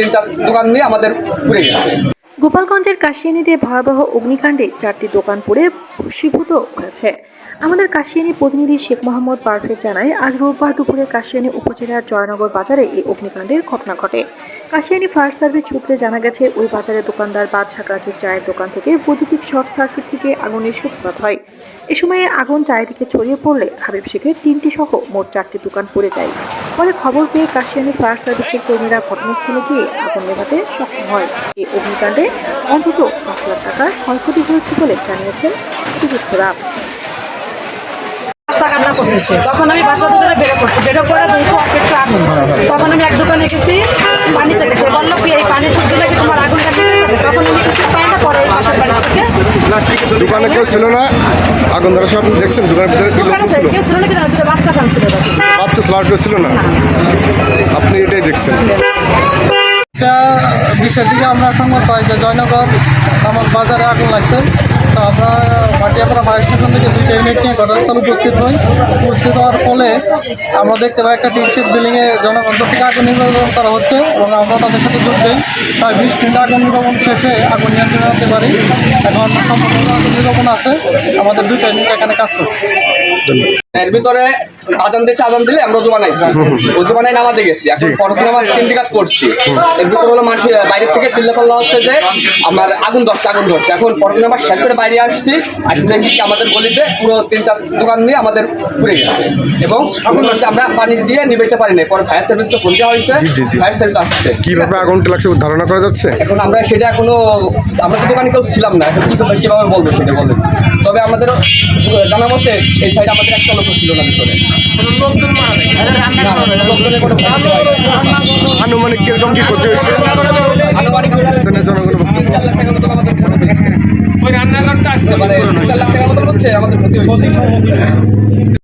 তিন চার দোকান নিয়ে আমাদের পুড়ে গেছে। গোপালগঞ্জের কাশিয়ানিতে ভয়াবহ অগ্নিকাণ্ডে চারটি দোকান পুড়ে ভস্মীভূত হয়েছে। আমাদের কাশিয়ানি প্রতিনিধি শেখ মোহাম্মদ পারভেজ জানায়, আজ রোববার দুপুরে কাশিয়ানি উপজেলার জয়নগর বাজারে এই অগ্নিকাণ্ডের ঘটনা ঘটে। কাশিয়ানি ফায়ার সার্ভিস সূত্রে জানা গেছে, ওই বাজারে দোকানদার বাদশা কাজের চায়ের দোকান থেকে বৈদ্যুতিক শর্ট সার্কিট থেকে আগুনের সূত্রপাত হয়। এ সময়ে আগুন চারিদিকে ছড়িয়ে পড়লে হাবিব শেখের তিনটি সহ মোট চারটি দোকান পড়ে যায়। পরে খবর পেয়ে কাশিয়ানি ফায়ার সার্ভিসের কর্মীরা ঘটনাস্থলে গিয়ে আগুন নেভাতে সক্ষম হয়। এই অগ্নিকাণ্ডে অন্তত পাঁচ লাখ টাকার ক্ষয়ক্ষতি হয়েছে বলে জানিয়েছেন অভিযুক্তরা তখন আমি বাচ্চা দুটো বেরো করছি। বেরো করে আগুন। তখন আমি এক দোকানে গেছি, পানি চাইতে সে বলল, কি এই পানি ঠুক দিলে কি তোমার যাবে? তখন আমি কিছু পানিটা পরে এই পাশের বাড়ি থেকে দোকানে কেউ ছিল না। আগুন ধরা সব দেখছেন দোকানের ভিতরে বাচ্চা ছিল বাচ্চা কেউ ছিল না? আপনি এটাই দেখছেন। এটা বিশের দিকে আমরা সংবাদ পাই যে জয়নগর আমার বাজারে আগুন লাগছে। তো আমরা ভাটিয়াপাড়া ফায়ার স্টেশন থেকে দুইটা ইউনিট নিয়ে ঘটনাস্থলে উপস্থিত হই। উপস্থিত হওয়ার ফলে আমরা দেখতে পাই একটা টিনশিট বিল্ডিংয়ে জনগণ থেকে আগুন নির্বাপন করা হচ্ছে এবং আমরা তাদের সাথে যোগ দিই। প্রায় বিশ মিনিট আগুন নির্বাপন শেষে আগুন নিয়ন্ত্রণে আনতে পারি। এখন সম্পূর্ণ আগুন নির্বাপন আছে। আমাদের দুইটা ইউনিট এখানে কাজ করছে। এর ভিতরে আজান দেশে আজান দিলে আমরা জোবান আইছি ওই জোবানায় নামাজে গেছি। এখন পড়াশোনা আমার সিন্ডিকাট করছি। এর ভিতরে হলো মানুষ বাইরের থেকে চিল্লা পাল্লা হচ্ছে যে আমার আগুন ধরছে আগুন ধরছে। এখন পড়াশোনা আমার শেষ করে বাইরে আসছি আসছি দেখি কি আমাদের গলিতে পুরো তিন চার দোকান নিয়ে আমাদের পুড়ে গেছে। এবং এখন হচ্ছে আমরা পানি দিয়ে নিবেতে পারি নাই পরে ফায়ার সার্ভিসকে ফোন দেওয়া হয়েছে। ফায়ার সার্ভিস আসছে। কীভাবে আগুনটা লাগছে ধারণা করা যাচ্ছে? এখন আমরা সেটা এখনও আমরা তো দোকানে কেউ ছিলাম না এখন কি করে- কীভাবে বলব সেটা বলেন। তবে আমাদের জানা মতে এই সাইড আমাদের একটা লোক ছিল না ভিতরে। না, কোনো আনুমানিক কীরকম কি করতে হয়েছে আনুমানিক স্থানীয় জনগণের বক্তব্য। তিন চার লাখ টাকার মতো আমাদের ক্ষতি হয়েছে। মানে চার লাখ টাকার মতো হচ্ছে আমাদের প্রতি